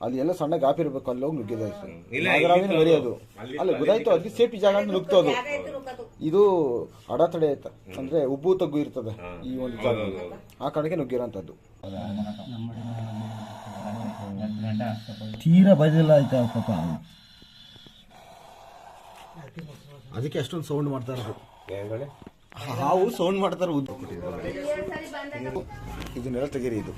ಅಲ್ಲಿ ಎಲ್ಲ ಸಣ್ಣ ಗಾಪಿ ಇರ್ಬೇಕು ಅಲ್ಲಿ ಹೋಗಿ ನುಗ್ಗಿದೆ ನಾಗರಾವಿನ ಅದು. ಅಲ್ಲಿ ಅಲ್ಲ ಅಲ್ಲಿ ಗೊತ್ತಾಯ್ತು ಅದಕ್ಕೆ ಸೇಫ್ಟಿ ಜಾಗ ಅಂತ ನುಗ್ತೋದು. ಇದು ಅಡತಡೆ ಆಯ್ತ. ಅಂದ್ರೆ ಉಬ್ಬು ತಗ್ಗು ಇರ್ತದೆ ಈ ಒಂದು ಜಾಗ. ಆ ಕಾರಣಕ್ಕೆ ನುಗ್ಗಿರೋಂಥದ್ದು. ತೀರಾ ಬದಿಲ್ಲ ಆಯ್ತಾ ಪಾಪ? ಅದಕ್ಕೆ ಅಷ್ಟೊಂದು ಸೌಂಡ್ ಮಾಡ್ತಾ ಇರೋದು. ಹಾವು ಸೌಂಡ್ ಮಾಡ್ತಾರೆ ಉದ್ದು ಇದನ್ನೆಲ್ಲ ತೆಗೀರಿ ಇದು.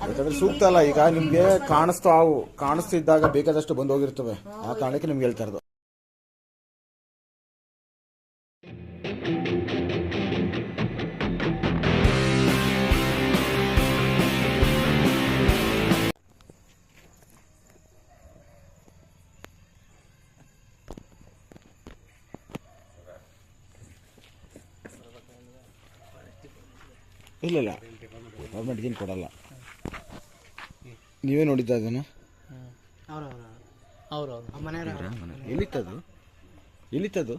ಯಾಕಂದ್ರೆ ಸೂಕ್ತ ಅಲ್ಲ, ಈಗ ನಿಮ್ಗೆ ಕಾಣಿಸ್ತಾ ಹಾವು ಕಾಣಿಸ್ತಿದ್ದಾಗ ಬೇಕಾದಷ್ಟು ಬಂದು ಹೋಗಿರ್ತವೆ. ಆ ಕಾರಣಕ್ಕೆ ನಿಮ್ಗೆ ಹೇಳ್ತಾ ಇರೋದು. ಇಲ್ಲ ಇಲ್ಲ. ಗೌರ್ಮೆಂಟ್ಗೇನು ಕೊಡಲ್ಲ. ನೀವೇ ನೋಡಿದ್ದ ಅದನ್ನು? ಮನೆಯವ್ರ ಎಲ್ಲಿತ್ತದು? ಎಲ್ಲಿತ್ತದು?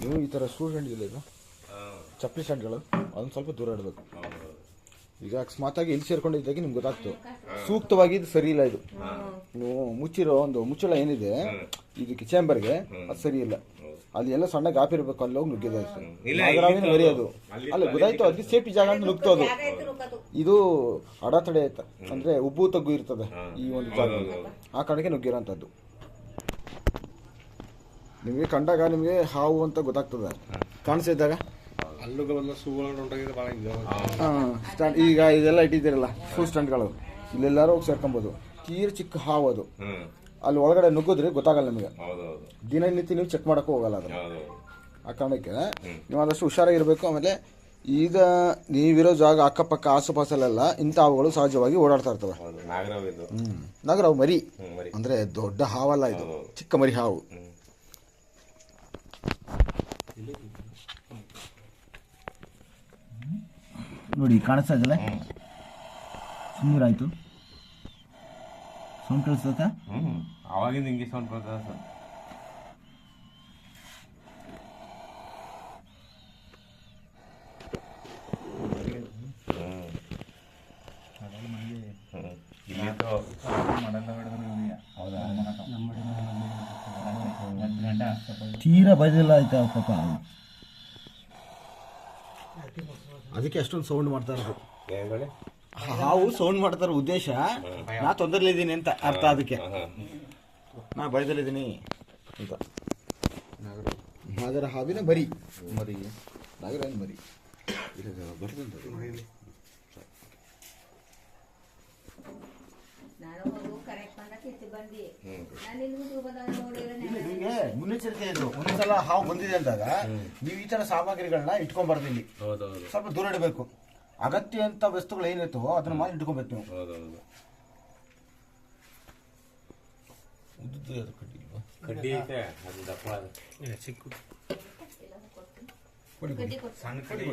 ನೀವು ಈ ಥರ ಸ್ಟೂಡೆಂಟ್ ಇಲ್ಲ ಇದು? ಚಪ್ಪಲಿ ಸ್ಟ್ಯಾಂಡ್ಗಳು ಅದನ್ನ ಸ್ವಲ್ಪ ದೂರ ಇಡಬೇಕು. ಈಗ ಅಕಸ್ಮಾತ್ ಆಗಿ ಎಲ್ಲಿ ಸೇರ್ಕೊಂಡಿದ್ದಾಗೆ ನಿಮ್ಗೆ ಗೊತ್ತಾಗ್ತು. ಸೂಕ್ತವಾಗಿ ಇದು ಸರಿ ಇಲ್ಲ ಇದು. ನೀವು ಮುಚ್ಚಿರೋ ಒಂದು ಮುಚ್ಚಳ ಏನಿದೆ ಇದಕ್ಕೆ ಚೇಂಬರ್ಗೆ ಅದು ಸರಿ ಇಲ್ಲ. ಅಲ್ಲಿ ಎಲ್ಲ ಸಣ್ಣ ಗಾಪ್ ಇರಬೇಕು ಅಲ್ಲಿ ಹೋಗಿ ನುಗ್ಗಿದೆ ಮರೆಯೋದು ಅಲ್ಲಿ ಗೊತ್ತಾಯ್ತು ಅದಕ್ಕೆ ಸೇಫ್ಟಿ ಜಾಗ ಅಂತ ನುಗ್ತೋದು. ಇದು ಅಡತಡೆ ಆಯ್ತ. ಅಂದ್ರೆ ಉಬ್ಬು ತಗ್ಗು ಇರ್ತದೆ ಈ ಒಂದು ಜಾಗ. ಆ ಕಾರಣಕ್ಕೆ ನುಗ್ಗಿರೋಂಥದ್ದು. ನಿಮಗೆ ಕಂಡಾಗ ನಿಮಗೆ ಹಾವು ಅಂತ ಗೊತ್ತಾಗ್ತದೆ. ಭಾಳ ಸ್ಟ್ಯಾಂಡ್ ಈಗ ಇದೆಲ್ಲ ಇಟ್ಟಿದ್ದೀರಲ್ಲ ಫುಲ್ ಸ್ಟ್ಯಾಂಡ್ಗಳು ಇಲ್ಲೆಲ್ಲಾರು ಹೋಗಿ ಸೇರ್ಕೊಬೋದು. ತೀರ ಚಿಕ್ಕ ಹಾವು ಅದು. ಅಲ್ಲಿ ಒಳಗಡೆ ನುಗ್ಗಿದ್ರೆ ಗೊತ್ತಾಗಲ್ಲ ನಿಮಗೆ. ದಿನನಿತ್ಯ ನೀವು ಚೆಕ್ ಮಾಡೋಕ್ಕೂ ಹೋಗಲ್ಲ ಅದನ್ನ. ಆ ಕಾರಣಕ್ಕೆ ನೀವು ಆದಷ್ಟು ಹುಷಾರಾಗಿರ್ಬೇಕು ಆಮೇಲೆ ಈಗ ನೀವಿರೋ ಜಾಗ ಅಕ್ಕಪಕ್ಕ ಆಸುಪಾಸಲ್ಲೆಲ್ಲ ಇಂಥ ಹಾವುಗಳು ಸಹಜವಾಗಿ ಓಡಾಡ್ತಾ ಇರ್ತವೆ. ಹೌದು ನಾಗರಾವ್ ಇದು. ಹ್ಮ್. ನಾಗರಾವು ಮರಿ. ಅಂದ್ರೆ ದೊಡ್ಡ ಹಾವಲ್ಲ ಇದು. ಚಿಕ್ಕ ಮರಿ ಹಾವು. ನೋಡಿ ಕಾಣಿಸ್ತಾ ಇದಲ್ಲ ಆಯ್ತು ಸೌಂಡ್ ಕೇಳಿಸ್ತದ ಹ್ಮ್ ಅವಾಗಿಂದ ಹಿಂಗೆ ಸೌಂಡ್ ಬರ್ತದೆ ಸರ್. ತೀರಾ ಬದಿಲ್ಲ ಆಯ್ತಾ ಪಾಪ? ಅದಕ್ಕೆ ಅಷ್ಟೊಂದು ಸೌಂಡ್ ಮಾಡ್ತಾ ಇರೋದು. ಹಾವು ಸೌಂಡ್ ಮಾಡ್ತಾರ ಉದ್ದೇಶ ನಾ ತೊಂದರೆಲಿದ್ದೀನಿ ಅಂತ ಅರ್ಥ ಅದಕ್ಕೆ. ನಾ ಭಯದಲ್ಲಿದ್ದೀನಿ ಅಂತ. ನಾಗರ ಹಾವಿನ ಮರಿ. ಮರಿ. ನಾಗರ ಮರಿ ನಿಮಗೆ ಮುನ್ನೆಚ್ಚರಿಕೆ ಇದು. ಒಂದ್ಸಲ ಹಾವು ಬಂದಿದೆ ಅಂದಾಗ ನೀವು ಈ ತರ ಸಾಮಗ್ರಿಗಳನ್ನ ಇಟ್ಕೊಂಡ್ಬಾರ್ದು ಇಲ್ಲಿ. ಹೌದೌದು. ಸ್ವಲ್ಪ ದೂರ ಇಡಬೇಕು. ಅಗತ್ಯ ಅಂತ ವಸ್ತುಗಳು ಏನಿರ್ತವೋ ಅದನ್ನ ಮಾತ್ರ ಇಟ್ಕೊಬೇಕು ನೀವು. ಹೌದೌದು. ಉದ್ದುದ್ದು ಯಾವ್ದು ಕಡ್ಡಿ ಇಲ್ವಾ? ಕಡ್ಡಿ ಐತೆ ಅದು ದಪ್ಪ ಅದು ಚಿಕ್ಕ. ಕೊಡಿ, ಸಣ್ಣ ಕಡ್ಡಿ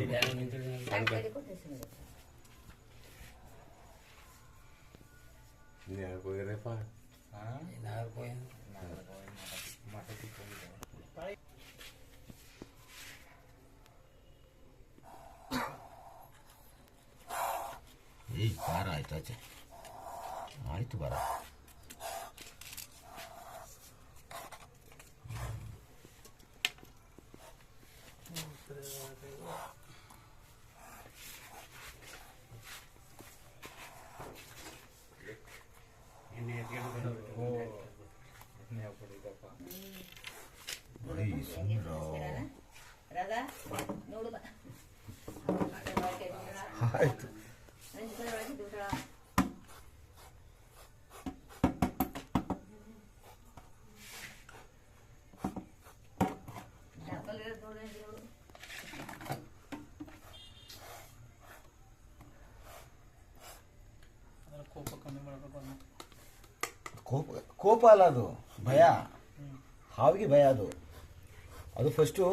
ಸಣ್ಣ ಕಡ್ಡಿ ಕೊಟ್ಟು ಸುಮ್ನೆ. ನೀನು ಯಾಕೆ ಹೋಗಿರಪ್ಪ ಏಯ್ ಬಾರ ಆಯ್ತು ಆಚೆ. ಆಯ್ತು ಬಾರ. ನೋಡಿ ಸುಂದರ ರಾಧಾ ನೋಡು ಬಾ ಆಯ್ತು ನಂಜು ಕಡೆ ಒಳಗೆ ದೂರ ಡಬ್ಬಲ್ ಇರೋದು ನೋಡು ಇಲ್ಲಿ ನೋಡು ಅದ್ರ ಕೋಪ ಕಮ್ಮಿ ಮಾಡ್ಬೇಕು ಅನ್ನೋ ಕೋಪ ಕೋಪ ಅಲ್ಲ ಅದು. ಭಯ. ಹಾವಿಗೆ ಭಯ ಅದು. ಅದು ಫಸ್ಟು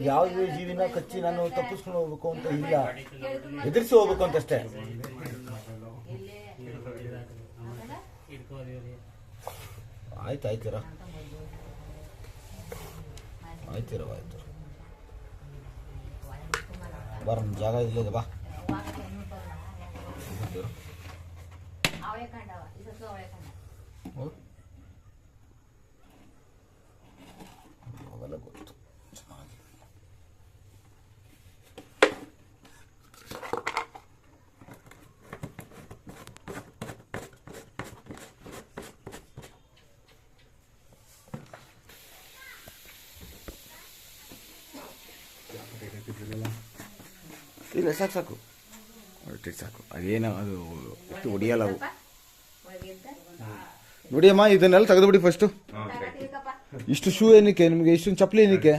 ಯಾವ ಜೀವಿನ ಕಚ್ಚಿ ನಾನು ತಪ್ಪಿಸ್ಕೊಂಡು ಹೋಗ್ಬೇಕು ಅಂತ ಇಲ್ಲ. ಎದುರಿಸಿ ಹೋಗ್ಬೇಕು ಅಂತಷ್ಟೇ ಆಯ್ತು ಇಟ್ಕೋರಿ ಆಯ್ತು ಆಯ್ತೀರ ಆಯ್ತು ಆಯ್ತು ಬರ ನಮ್ಮ ಜಾಗ ಇಲ್ಲದ ಬಾ. ಅವಳೆ ಕಂಡವ ಇದಕ್ಕೂ ಅವಳೆ ಕಂಡ ಅವೆಲ್ಲ ಗೊತ್ತು ಚೆನ್ನಾಗಿ ಇಲ್ಲ ಸಾಕು ಸಾಕು ಹೊರಟಿಟ್ಟು ಸಾಕು ಅದೇನು ಅದು ಎಷ್ಟು ಹೊಡಿಯಲ್ಲ ಅವು ಒಳಗಿದ್ದ ನೋಡಿಯಮ್ಮ ಇದನ್ನೆಲ್ಲ ತೆಗೆದುಬಿಡಿ ಫಸ್ಟು ಇಷ್ಟು ಶೂ ಏನಕ್ಕೆ ನಿಮಗೆ ಇಷ್ಟೊಂದು ಚಪ್ಪಲಿ ಏನಕ್ಕೆ?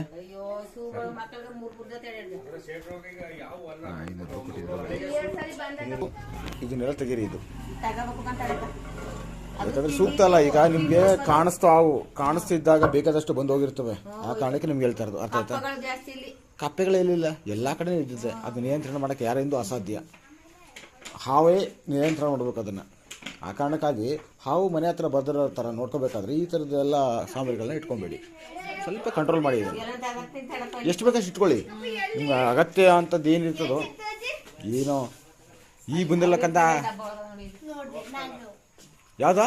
ಇದನ್ನೆಲ್ಲ ತೆಗೀರಿ ಇದು. ತಗೋಬೇಕು ಅಂತ ಯಾಕಂದ್ರೆ ಸೂಕ್ತ ಅಲ್ಲ ಈಗ ನಿಮ್ಗೆ ಕಾಣಿಸ್ತಾವು ಕಾಣಿಸ್ತಿದ್ದಾಗ ಬೇಕಾದಷ್ಟು ಬಂದು ಹೋಗಿರ್ತವೆ. ಆ ಕಾರಣಕ್ಕೆ ನಿಮ್ಗೆ ಹೇಳ್ತಾ ಇರೋದು ಅರ್ಥ ಆಯ್ತಾ? ಕಪ್ಪೆಗಳು ಜಾಸ್ತಿ ಇಲ್ಲಿ. ಕಪ್ಪೆಗಳೇನಿಲ್ಲ ಎಲ್ಲ ಕಡೆ ಇದ್ದಿದೆ ಅದು ನಿಯಂತ್ರಣ ಮಾಡಕ್ಕೆ ಯಾರಿಂದೂ ಅಸಾಧ್ಯ. ಹಾವೇ ನಿಯಂತ್ರಣ ಮಾಡ್ಬೇಕು ಅದನ್ನು. ಆ ಕಾರಣಕ್ಕಾಗಿ ಹಾವು ಮನೆ ಹತ್ರ ಬರ್ದಿರೋ ಥರ ನೋಡ್ಕೋಬೇಕಾದ್ರೆ ಈ ಥರದ್ದೆಲ್ಲ ಸಾಮಗ್ರಿಗಳನ್ನ ಇಟ್ಕೊಬೇಡಿ. ಸ್ವಲ್ಪ ಕಂಟ್ರೋಲ್ ಮಾಡಿ ಎಷ್ಟು ಬೇಕಷ್ಟು ಇಟ್ಕೊಳ್ಳಿ. ನಿಮ್ಗೆ ಅಗತ್ಯ ಅಂಥದ್ದು ಏನಿರ್ತದೋ ಏನೋ? ಈ ಬಂದಿಲ್ಲ ಕಂದ? ಯಾವ್ದಾ?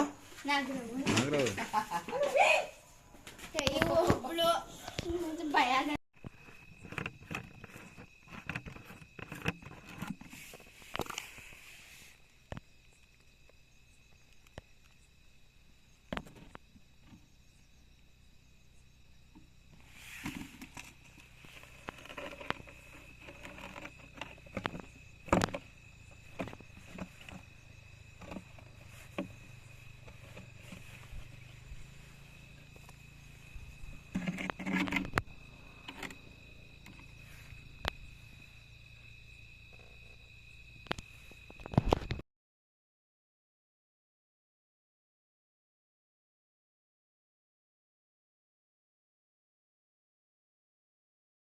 ಭಯ